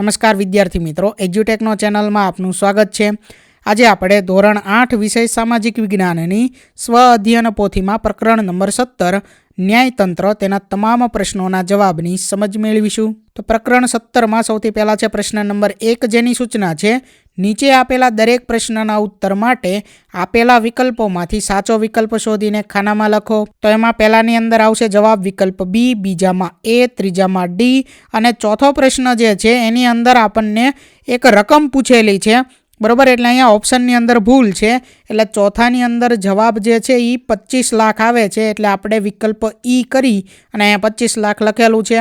નમસ્કાર વિદ્યાર્થી મિત્રો, એજ્યુટેકનો ચેનલમાં આપનું સ્વાગત છે. આજે આપણે ધોરણ આઠ વિષય સામાજિક વિજ્ઞાનની સ્વ અધ્યયન પોથીમાં પ્રકરણ નંબર સત્તર ન્યાયતંત્ર તેના તમામ પ્રશ્નોના જવાબની સમજ મેળવીશું. તો પ્રકરણ સત્તરમાં સૌથી પહેલાં છે પ્રશ્ન નંબર એક, જેની સૂચના છે, નીચે આપેલા દરેક પ્રશ્નના ઉત્તર માટે આપેલા વિકલ્પોમાંથી સાચો વિકલ્પ શોધીને ખાનામાં લખો. તો એમાં પહેલાંની અંદર આવશે જવાબ વિકલ્પ બી, બીજામાં એ, ત્રીજામાં ડી અને ચોથો પ્રશ્ન જે છે એની અંદર આપણને એક રકમ પૂછેલી છે. બરોબર? એટલે અહીંયા ઓપ્શનની અંદર ભૂલ છે. એટલે ચોથાની અંદર જવાબ જે છે એ પચીસ લાખ આવે છે. એટલે આપણે વિકલ્પ ઈ કરી અને અહીંયા પચીસ લાખ લખેલું છે.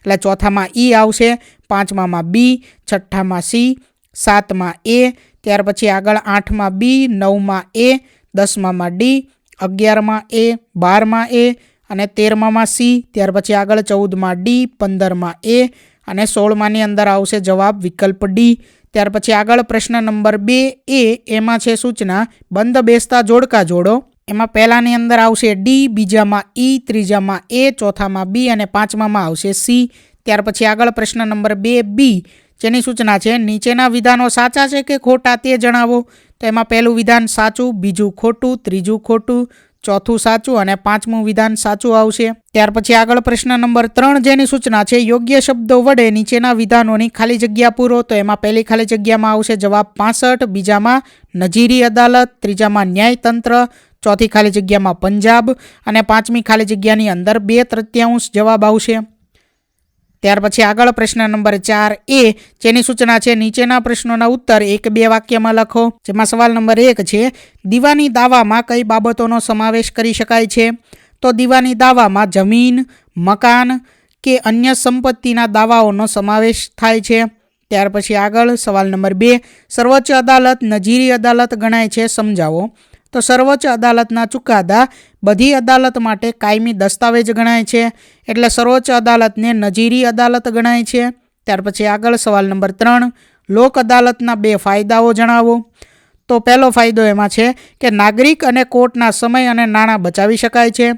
એટલે ચોથામાં ઈ આવશે, પાંચમામાં બી છઠ્ઠામાં સી સાતમાં એ ત્યાર પછી આગળ આઠમાં બી નવમાં એ દસમામાં ડી અગિયારમાં એ બારમાં એ અને તેરમામાં સી ત્યાર પછી આગળ ચૌદમાં ડી પંદરમાં એ અને સોળમાની અંદર આવશે જવાબ વિકલ્પ ડી ત્યાર પછી આગળ પ્રશ્ન નંબર બે એ, એમાં છે સૂચના, બંધ બેસતા જોડકા જોડો. એમાં પહેલાની અંદર આવશે ડી બીજામાં ઈ ત્રીજામાં એ ચોથામાં બી અને પાંચમામાં આવશે સી ત્યાર પછી આગળ પ્રશ્ન નંબર બે બી જેની સૂચના છે, નીચેના વિધાનો સાચા છે કે ખોટા તે જણાવો. તો એમાં પહેલું વિધાન સાચું, બીજું ખોટું, ત્રીજું ખોટું ચોથું સાચું અને પાંચમું વિધાન સાચું આવશે. ત્યાર પછી આગળ પ્રશ્ન નંબર ત્રણ જેની સૂચના છે, યોગ્ય શબ્દો વડે નીચેના વિધાનોની ખાલી જગ્યા પૂરો. તો એમાં પહેલી ખાલી જગ્યામાં આવશે જવાબ પાસઠ, બીજામાં નજીરી અદાલત, ત્રીજામાં ન્યાયતંત્ર, ચોથી ખાલી જગ્યામાં પંજાબ અને પાંચમી ખાલી જગ્યાની અંદર બે તૃત્યાંશ જવાબ આવશે. ત્યાર પછી આગળ પ્રશ્ન નંબર ચાર એ, જેની સૂચના છે, નીચેના પ્રશ્નોના ઉત્તર એક બે વાક્યમાં લખો, જેમાં સવાલ નંબર એક છે, દીવાની દાવામાં કઈ બાબતોનો સમાવેશ કરી શકાય છે? તો દીવાની દાવામાં જમીન, મકાન કે અન્ય સંપત્તિના દાવાઓનો સમાવેશ થાય છે. ત્યાર પછી આગળ સવાલ નંબર બે, સર્વોચ્ચ અદાલત નજીરી અદાલત ગણાય છે, સમજાવો. તો સર્વોચ્ચ અદાલતના ચુકાદા બધી અદાલત માટે કાયમી દસ્તાવેજ ગણાય છે. એટલે સર્વોચ્ચ અદાલતને નજીરી અદાલત ગણાય છે. ત્યાર પછી આગળ સવાલ નંબર ત્રણ, લોક અદાલતના બે ફાયદાઓ જણાવો. તો પહેલો ફાયદો એમાં છે કે નાગરિક અને કોર્ટના સમય અને નાણાં બચાવી શકાય છે.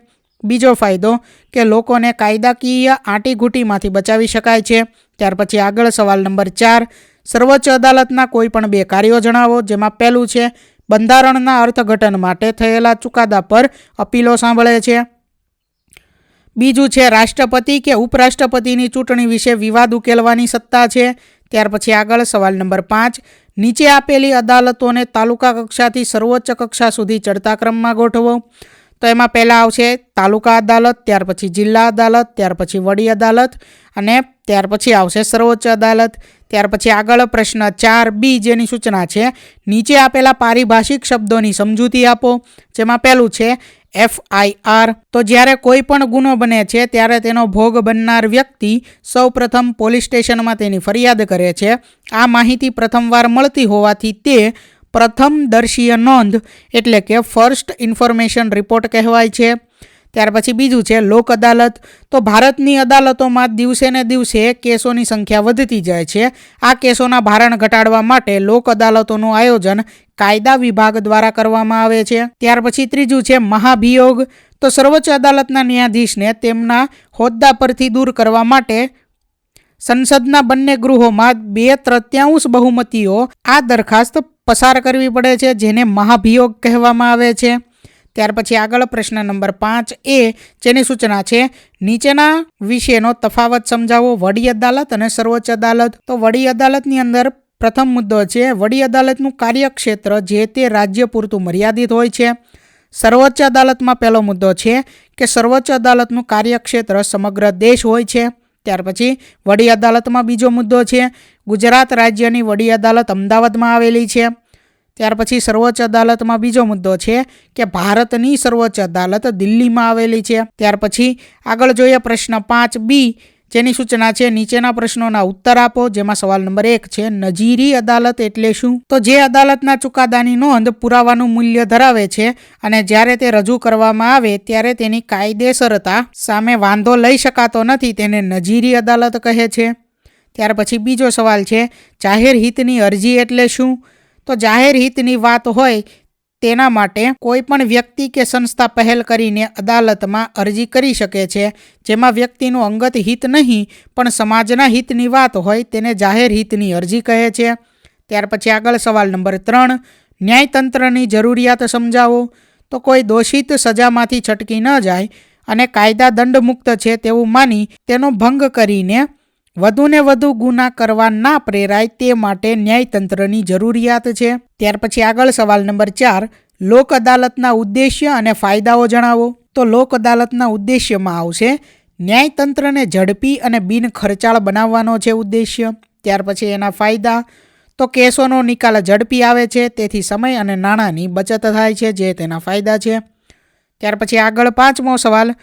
બીજો ફાયદો કે લોકોને કાયદાકીય આંટીઘૂંટીમાંથી બચાવી શકાય છે. ત્યાર પછી આગળ સવાલ નંબર ચાર, સર્વોચ્ચ અદાલતના કોઈ પણ બે કાર્યો જણાવો, જેમાં પહેલું છે બંધારણના અર્થઘટન માટે થયેલા ચુકાદા પર અપીલો સાંભળે છે. બીજું છે, રાષ્ટ્રપતિ કે ઉપરાષ્ટ્રપતિની ચૂંટણી વિશે વિવાદ ઉકેલવાની સત્તા છે. ત્યાર પછી આગળ સવાલ નંબર પાંચ. નીચે આપેલી અદાલતોને તાલુકા કક્ષાથી સર્વોચ્ચ કક્ષા સુધી ચડતા ક્રમમાં ગોઠવો. તો એમાં પહેલાં આવશે તાલુકા અદાલત, ત્યાર પછી જિલ્લા અદાલત, ત્યાર પછી વડી અદાલત અને ત્યાર પછી આવશે સર્વોચ્ચ અદાલત. ત્યાર પછી આગળ પ્રશ્ન ચાર બી જેની સૂચના છે, નીચે આપેલા પારિભાષિક શબ્દોની સમજૂતી આપો, જેમાં પહેલું છે એફઆઈઆર તો જ્યારે કોઈ પણ ગુનો બને છે, ત્યારે તેનો ભોગ બનનાર વ્યક્તિ સૌપ્રથમ પોલીસ સ્ટેશનમાં તેની ફરિયાદ કરે છે. આ માહિતી પ્રથમવાર મળતી હોવાથી તે પ્રથમ દર્શીય નોંધ, એટલે કે ફર્સ્ટ ઇન્ફોર્મેશન રિપોર્ટ કહેવાય છે. ત્યાર પછી બીજું છે, લોક અદાલત. તો ભારતની અદાલતોમાં દિવસે ને દિવસે કેસોની સંખ્યા વધતી જાય છે. આ કેસોના ભારણ ઘટાડવા માટે લોક અદાલતોનું આયોજન કાયદા વિભાગ દ્વારા કરવામાં આવે છે. ત્યાર પછી ત્રીજું છે, મહાભિયોગ. તો સર્વોચ્ચ અદાલતના ન્યાયાધીશને તેમના હોદ્દા પરથી દૂર કરવા માટે સંસદના બંને ગૃહોમાં બે તૃતીયાંશ બહુમતીઓ આ દરખાસ્ત પસાર કરવી પડે છે, જેને મહાભિયોગ કહેવામાં આવે છે. ત્યાર પછી આગળ પ્રશ્ન નંબર પાંચ એ જેની સૂચના છે, નીચેના વિશેનો તફાવત સમજાવો. વડી અદાલત અને સર્વોચ્ચ અદાલત. તો વડી અદાલતની અંદર પ્રથમ મુદ્દો છે, વડી અદાલતનું કાર્યક્ષેત્ર જે તે રાજ્ય પૂરતું મર્યાદિત હોય છે. સર્વોચ્ચ અદાલતમાં પહેલો મુદ્દો છે કે સર્વોચ્ચ અદાલતનું કાર્યક્ષેત્ર સમગ્ર દેશ હોય છે. ત્યાર પછી વડી અદાલતમાં બીજો મુદ્દો છે, ગુજરાત રાજ્યની વડી અદાલત અમદાવાદમાં આવેલી છે. ત્યાર પછી સર્વોચ્ચ અદાલતમાં બીજો મુદ્દો છે કે ભારતની સર્વોચ્ચ અદાલત દિલ્હીમાં આવેલી છે. ત્યાર પછી આગળ જોઈએ પ્રશ્ન પાંચ બી, જેની સૂચના છે નીચેના પ્રશ્નોના ઉત્તર આપો, જેમાં સવાલ નંબર એક છે નજીરી અદાલત એટલે શું? તો જે અદાલતના ચુકાદાની નોંધ પુરાવાનું મૂલ્ય ધરાવે છે અને જ્યારે તે રજૂ કરવામાં આવે ત્યારે તેની કાયદેસરતા સામે વાંધો લઈ શકાતો નથી તેને નજીરી અદાલત કહે છે. ત્યાર પછી બીજો સવાલ છે જાહેર હિતની અરજી એટલે શું? તો જાહેર હિતની વાત હોય તેના માટે કોઈ પણ વ્યક્તિ કે સંસ્થા પહેલ કરીને અદાલતમાં અરજી કરી શકે છે. જેમાં વ્યક્તિનું અંગત હિત નહીં, પણ સમાજના હિતની વાત હોય તેને જાહેર હિતની અરજી કહે છે. ત્યાર પછી આગળ સવાલ નંબર ત્રણ, ન્યાયતંત્રની જરૂરિયાત સમજાવો. તો કોઈ દોષિત સજામાંથી છટકી ન જાય અને કાયદા દંડમુક્ત છે તેવું માની તેનો ભંગ કરીને વધુને વધુ ગુના કરવા ના પ્રેરાય તે માટે ન્યાયતંત્રની જરૂરિયાત છે. ત્યાર પછી આગળ સવાલ નંબર ચાર, લોક અદાલતના ઉદ્દેશ્ય અને ફાયદાઓ જણાવો. તો લોક અદાલતના ઉદ્દેશ્યમાં આવશે, ન્યાયતંત્રને ઝડપી અને બિન ખર્ચાળ બનાવવાનો છે ઉદ્દેશ્ય. ત્યાર પછી એના ફાયદા, તો કેસોનો નિકાલ ઝડપી આવે છે, તેથી સમય અને નાણાંની બચત થાય છે, જે તેના ફાયદા છે. ત્યાર પછી આગળ પાંચમો સવાલ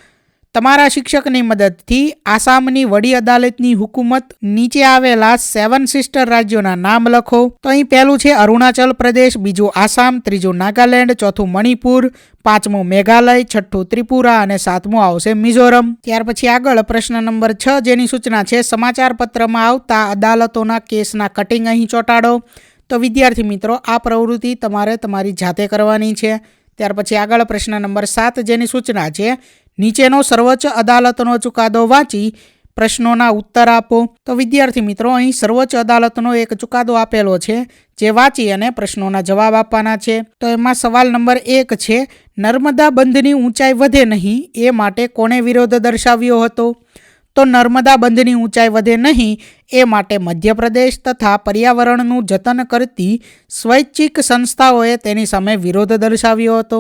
તમારા શિક્ષકની મદદથી આસામની વડી અદાલતની હુકુમત નીચે આવેલા સેવન સિસ્ટર રાજ્યોના નામ લખો. તો અહીં પહેલું છે અરુણાચલ પ્રદેશ, બીજું આસામ, ત્રીજું નાગાલેન્ડ, ચોથું મણિપુર, પાંચમું મેઘાલય, છઠ્ઠું ત્રિપુરા અને સાતમું આવશે મિઝોરમ. ત્યાર પછી આગળ પ્રશ્ન નંબર છ જેની સૂચના છે સમાચાર પત્રમાં આવતા અદાલતોના કેસના કટિંગ અહીં ચોંટાડો. તો વિદ્યાર્થી મિત્રો, આ પ્રવૃત્તિ તમારે તમારી જાતે કરવાની છે. ત્યાર પછી આગળ પ્રશ્ન નંબર સાત જેની સૂચના છે નીચેનો સર્વોચ્ચ અદાલતનો ચુકાદો વાંચી પ્રશ્નોના ઉત્તર આપો. તો વિદ્યાર્થી મિત્રો, અહીં સર્વોચ્ચ અદાલતનો એક ચુકાદો આપેલો છે, જે વાંચી અને પ્રશ્નોના જવાબ આપવાના છે. તો એમાં સવાલ નંબર એક છે, નર્મદા બંધની ઊંચાઈ વધે નહીં એ માટે કોણે વિરોધ દર્શાવ્યો હતો? તો નર્મદા બંધની ઊંચાઈ વધે નહીં એ માટે મધ્યપ્રદેશ તથા પર્યાવરણનું જતન કરતી સ્વૈચ્છિક સંસ્થાઓએ તેની સામે વિરોધ દર્શાવ્યો હતો.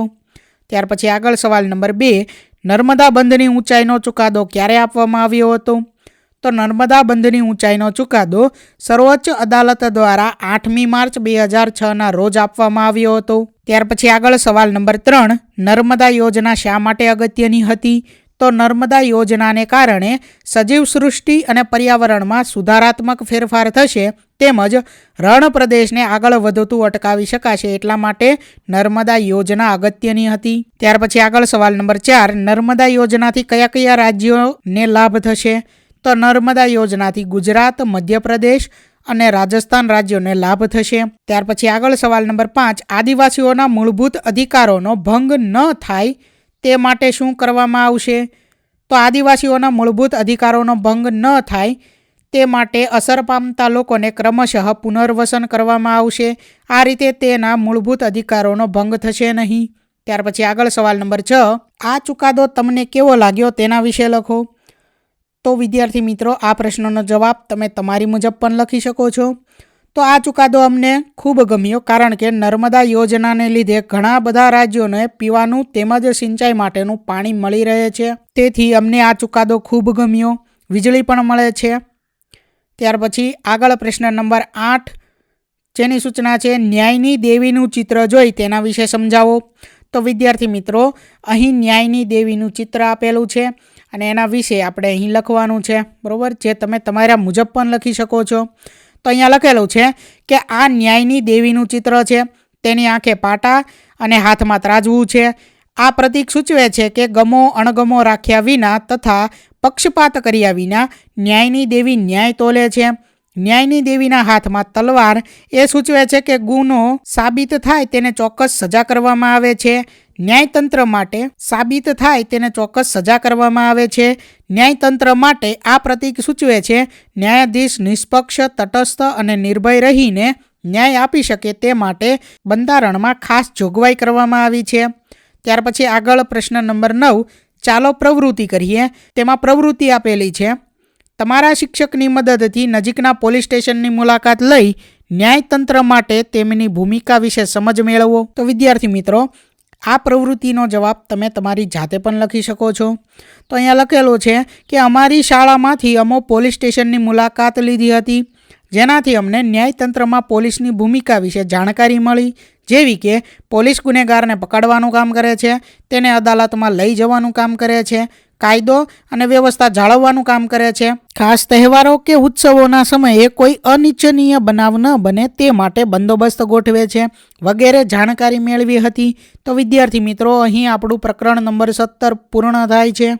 ત્યાર પછી આગળ સવાલ નંબર બે નર્મદા બંધની ઊંચાઈનો ચુકાદો ક્યારે આપવામાં આવ્યો હતો? તો નર્મદા બંધની ઊંચાઈનો ચુકાદો સર્વોચ્ચ અદાલત દ્વારા આઠમી માર્ચ બે હજાર છના રોજ આપવામાં આવ્યો હતો. ત્યાર પછી આગળ સવાલ નંબર ત્રણ, નર્મદા યોજના શા માટે અગત્યની હતી? તો નર્મદા યોજનાને કારણે સજીવ સૃષ્ટિ અને પર્યાવરણમાં સુધારાત્મક ફેરફાર થશે તેમજ રણ પ્રદેશને આગળ વધતું અટકાવી શકાશે એટલા માટે નર્મદા યોજના અગત્યની હતી. ત્યાર પછી આગળ સવાલ નંબર ચાર, નર્મદા યોજનાથી કયા કયા રાજ્યોને લાભ થશે? તો નર્મદા યોજનાથી ગુજરાત, મધ્યપ્રદેશ અને રાજસ્થાન રાજ્યોને લાભ થશે. ત્યાર પછી આગળ સવાલ નંબર પાંચ, આદિવાસીઓના મૂળભૂત અધિકારોનો ભંગ ન થાય તે માટે શું કરવામાં આવશે? તો આદિવાસીઓના મૂળભૂત અધિકારોનો ભંગ ન થાય, તે માટે અસર પામતા લોકોને ક્રમશઃ પુનર્વસન કરવામાં આવશે. આ રીતે તેના મૂળભૂત અધિકારોનો ભંગ થશે નહીં. ત્યાર પછી આગળ સવાલ નંબર છ. આ ચુકાદો તમને કેવો લાગ્યો તેના વિશે લખો. તો વિદ્યાર્થી મિત્રો, આ પ્રશ્નનો જવાબ તમે તમારી મુજબ પણ લખી શકો છો. તો આ ચુકાદો અમને ખૂબ ગમ્યો કારણ કે નર્મદા યોજનાને લીધે ઘણા બધા રાજ્યોને પીવાનું તેમજ સિંચાઈ માટેનું પાણી મળી રહે છે. તેથી અમને આ ચુકાદો ખૂબ ગમ્યો. વીજળી પણ મળે છે. ત્યાર પછી આગળ પ્રશ્ન નંબર આઠ. જેની સૂચના છે, ન્યાયની દેવીનું ચિત્ર જોઈ તેના વિશે સમજાવો. તો વિદ્યાર્થી મિત્રો, અહીં ન્યાયની દેવીનું ચિત્ર આપેલું છે અને એના વિશે આપણે અહીં લખવાનું છે. બરાબર? જે તમે તમારા મુજબ પણ લખી શકો છો. તો અહીંયા લખેલું છે કે આ ન્યાયની દેવીનું ચિત્ર છે, તેની આંખે પાટા અને હાથમાં ત્રાજવું છે. આ પ્રતીક સૂચવે છે કે ગમો અણગમો રાખ્યા વિના તથા પક્ષપાત કર્યા વિના ન્યાયની દેવી ન્યાય તોલે છે. ન્યાયની દેવીના હાથમાં તલવાર એ સૂચવે છે કે ગુનો સાબિત થાય તેને ચોક્કસ સજા કરવામાં આવે છે. ન્યાયતંત્ર માટે સાબિત થાય તેને ચોક્કસ સજા કરવામાં આવે છે. ન્યાયતંત્ર માટે આ પ્રતીક સૂચવે છે, ન્યાયાધીશ નિષ્પક્ષ, તટસ્થ અને નિર્ભય રહીને ન્યાય આપી શકે તે માટે બંધારણમાં ખાસ જોગવાઈ કરવામાં આવી છે. ત્યાર પછી આગળ પ્રશ્ન નંબર નવ, ચાલો પ્રવૃત્તિ કરીએ. તેમાં પ્રવૃત્તિ આપેલી છે, તમારા શિક્ષકની મદદથી નજીકના પોલીસ સ્ટેશનની મુલાકાત લઈ ન્યાયતંત્ર માટે તેમની ભૂમિકા વિશે સમજ મેળવો. તો વિદ્યાર્થી મિત્રો આ પ્રવૃત્તિનો જવાબ તમે તમારી જાતે પણ લખી શકો છો. તો અહીંયા લખેલું છે કે અમારી શાળામાંથી અમો પોલીસ સ્ટેશનની મુલાકાત લીધી હતી. જેનાથી અમને ન્યાયતંત્રમાં પોલીસની ભૂમિકા વિશે જાણકારી મળી, જેવી કે પોલીસ ગુનેગારને પકડવાનું કામ કરે છે, તેને અદાલતમાં લઈ જવાનું કામ કરે છે કાયદો અને વ્યવસ્થા જાળવવાનું કામ કરે છે. ખાસ તહેવારો કે ઉત્સવોના સમયે કોઈ અનિચ્છનીય બનાવ ન બને તે માટે બંદોબસ્ત ગોઠવે છે. વગેરે જાણકારી મેળવી હતી તો વિદ્યાર્થી મિત્રો, અહીં આપણું પ્રકરણ નંબર સત્તર પૂર્ણ થાય છે.